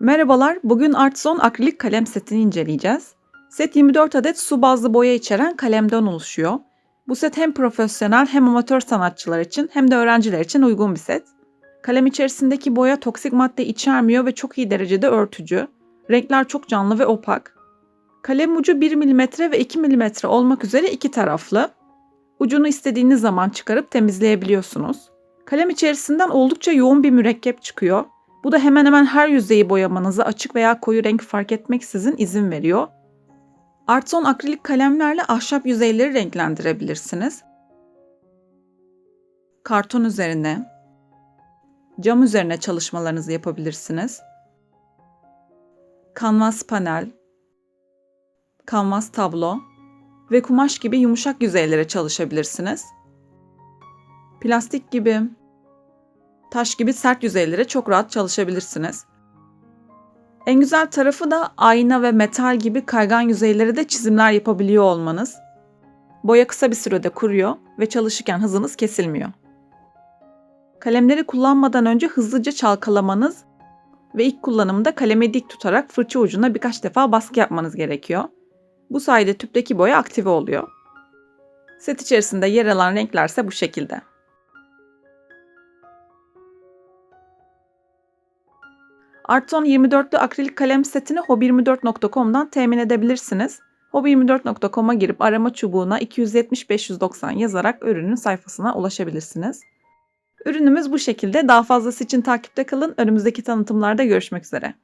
Merhabalar, bugün Artson akrilik kalem setini inceleyeceğiz. Set 24 adet su bazlı boya içeren kalemden oluşuyor. Bu set hem profesyonel hem amatör sanatçılar için hem de öğrenciler için uygun bir set. Kalem içerisindeki boya toksik madde içermiyor ve çok iyi derecede örtücü. Renkler çok canlı ve opak. Kalem ucu 1 mm ve 2 mm olmak üzere iki taraflı. Ucunu istediğiniz zaman çıkarıp temizleyebiliyorsunuz. Kalem içerisinden oldukça yoğun bir mürekkep çıkıyor. Bu da hemen hemen her yüzeyi boyamanıza açık veya koyu renk fark etmeksizin izin veriyor. Artson akrilik kalemlerle ahşap yüzeyleri renklendirebilirsiniz. Karton üzerine, cam üzerine çalışmalarınızı yapabilirsiniz. Kanvas panel, kanvas tablo ve kumaş gibi yumuşak yüzeylere çalışabilirsiniz. Plastik gibi, taş gibi sert yüzeylere çok rahat çalışabilirsiniz. En güzel tarafı da ayna ve metal gibi kaygan yüzeylere de çizimler yapabiliyor olmanız. Boya kısa bir sürede kuruyor ve çalışırken hızınız kesilmiyor. Kalemleri kullanmadan önce hızlıca çalkalamanız ve ilk kullanımda kalemi dik tutarak fırça ucuna birkaç defa baskı yapmanız gerekiyor. Bu sayede tüpteki boya aktive oluyor. Set içerisinde yer alan renkler ise bu şekilde. Arton 24'lü akrilik kalem setini hobi24.com'dan temin edebilirsiniz. Hobi24.com'a girip arama çubuğuna 270-590 yazarak ürünün sayfasına ulaşabilirsiniz. Ürünümüz bu şekilde. Daha fazlası için takipte kalın. Önümüzdeki tanıtımlarda görüşmek üzere.